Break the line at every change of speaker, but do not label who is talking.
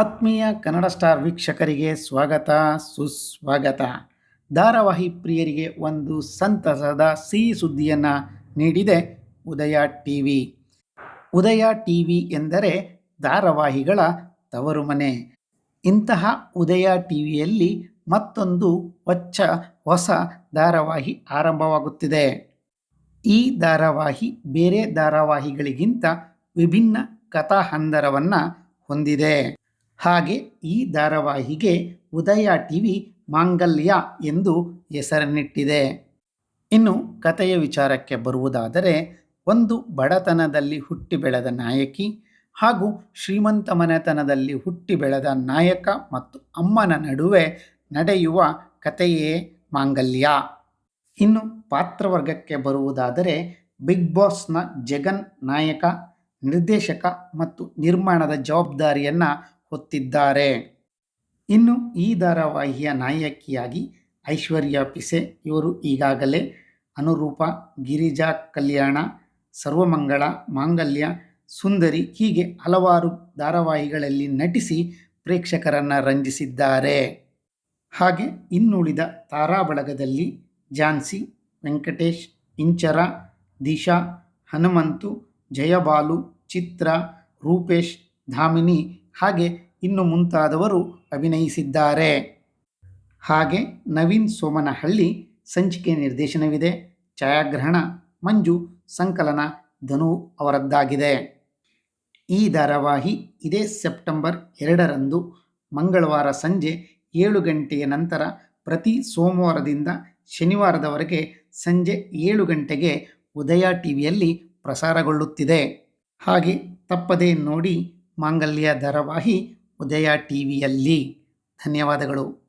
ಆತ್ಮೀಯ ಕನ್ನಡ ಸ್ಟಾರ್ ವೀಕ್ಷಕರಿಗೆ ಸ್ವಾಗತ, ಸುಸ್ವಾಗತ. ಧಾರಾವಾಹಿ ಪ್ರಿಯರಿಗೆ ಒಂದು ಸಂತಸದ ಸಿಹಿ ಸುದ್ದಿಯನ್ನು ನೀಡಿದೆ Udaya T V Udaya T V ಎಂದರೆ ಧಾರಾವಾಹಿಗಳ ತವರು ಮನೆ. ಇಂತಹ ಉದಯ ಟಿ ವಿಯಲ್ಲಿ ಮತ್ತೊಂದು ಹೊಚ್ಚ ಹೊಸ ಧಾರಾವಾಹಿ ಆರಂಭವಾಗುತ್ತಿದೆ. ಈ ಧಾರಾವಾಹಿ ಬೇರೆ ಧಾರಾವಾಹಿಗಳಿಗಿಂತ ವಿಭಿನ್ನ ಕಥಾಹಂದರವನ್ನು ಹೊಂದಿದೆ. ಹಾಗೆ ಈ ಧಾರಾವಾಹಿಗೆ ಉದಯ ಟಿವಿ ಮಾಂಗಲ್ಯ ಎಂದು ಹೆಸರನ್ನಿಟ್ಟಿದೆ. ಇನ್ನು ಕಥೆಯ ವಿಚಾರಕ್ಕೆ ಬರುವುದಾದರೆ, ಒಂದು ಬಡತನದಲ್ಲಿ ಹುಟ್ಟಿ ಬೆಳೆದ ನಾಯಕಿ ಹಾಗೂ ಶ್ರೀಮಂತ ಮನೆತನದಲ್ಲಿ ಹುಟ್ಟಿ ಬೆಳೆದ ನಾಯಕ ಮತ್ತು ಅಮ್ಮನ ನಡುವೆ ನಡೆಯುವ ಕಥೆಯೇ ಮಾಂಗಲ್ಯ. ಇನ್ನು ಪಾತ್ರವರ್ಗಕ್ಕೆ ಬರುವುದಾದರೆ, ಬಿಗ್ ಬಾಸ್ನ ಜಗನ್ ನಾಯಕ, ನಿರ್ದೇಶಕ ಮತ್ತು ನಿರ್ಮಾಣದ ಜವಾಬ್ದಾರಿಯನ್ನು ಹೊತ್ತಿದ್ದಾರೆ. ಇನ್ನು ಈ ಧಾರಾವಾಹಿಯ ನಾಯಕಿಯಾಗಿ ಐಶ್ವರ್ಯ ಪಿಸೆ, ಇವರು ಈಗಾಗಲೇ ಅನುರೂಪ, ಗಿರಿಜಾ ಕಲ್ಯಾಣ, ಸರ್ವಮಂಗಳ, ಮಾಂಗಲ್ಯ, ಸುಂದರಿ ಹೀಗೆ ಹಲವಾರು ಧಾರಾವಾಹಿಗಳಲ್ಲಿ ನಟಿಸಿ ಪ್ರೇಕ್ಷಕರನ್ನು ರಂಜಿಸಿದ್ದಾರೆ. ಹಾಗೆ ಇನ್ನುಳಿದ ತಾರಾಬಳಗದಲ್ಲಿ ಝಾನ್ಸಿ, ವೆಂಕಟೇಶ್, ಇಂಚರ, ದಿಶಾ, ಹನುಮಂತು, ಜಯಬಾಲು, ಚಿತ್ರ, ರೂಪೇಶ್, ಧಾಮಿನಿ ಹಾಗೆ ಇನ್ನು ಮುಂತಾದವರು ಅಭಿನಯಿಸಿದ್ದಾರೆ. ಹಾಗೆ ನವೀನ್ ಸೋಮನಹಳ್ಳಿ ಸಂಚಿಕೆ ನಿರ್ದೇಶನವಿದೆ. ಛಾಯಾಗ್ರಹಣ, ಮಂಜು, ಸಂಕಲನ, ಧನು ಅವರದ್ದಾಗಿದೆ. ಈ ಧಾರಾವಾಹಿ ಇದೇ ಸೆಪ್ಟೆಂಬರ್ ಎರಡರಂದು ಮಂಗಳವಾರ ಸಂಜೆ ಏಳು ಗಂಟೆಯ ನಂತರ ಪ್ರತಿ ಸೋಮವಾರದಿಂದ ಶನಿವಾರದವರೆಗೆ ಸಂಜೆ ಏಳು ಗಂಟೆಗೆ ಉದಯ ಟಿವಿಯಲ್ಲಿ ಪ್ರಸಾರಗೊಳ್ಳುತ್ತಿದೆ. ಹಾಗೆ ತಪ್ಪದೇ ನೋಡಿ ಮಾಂಗಲ್ಯ ಧಾರಾವಾಹಿ ಉದಯ ಟಿವಿಯಲ್ಲಿ. ಧನ್ಯವಾದಗಳು.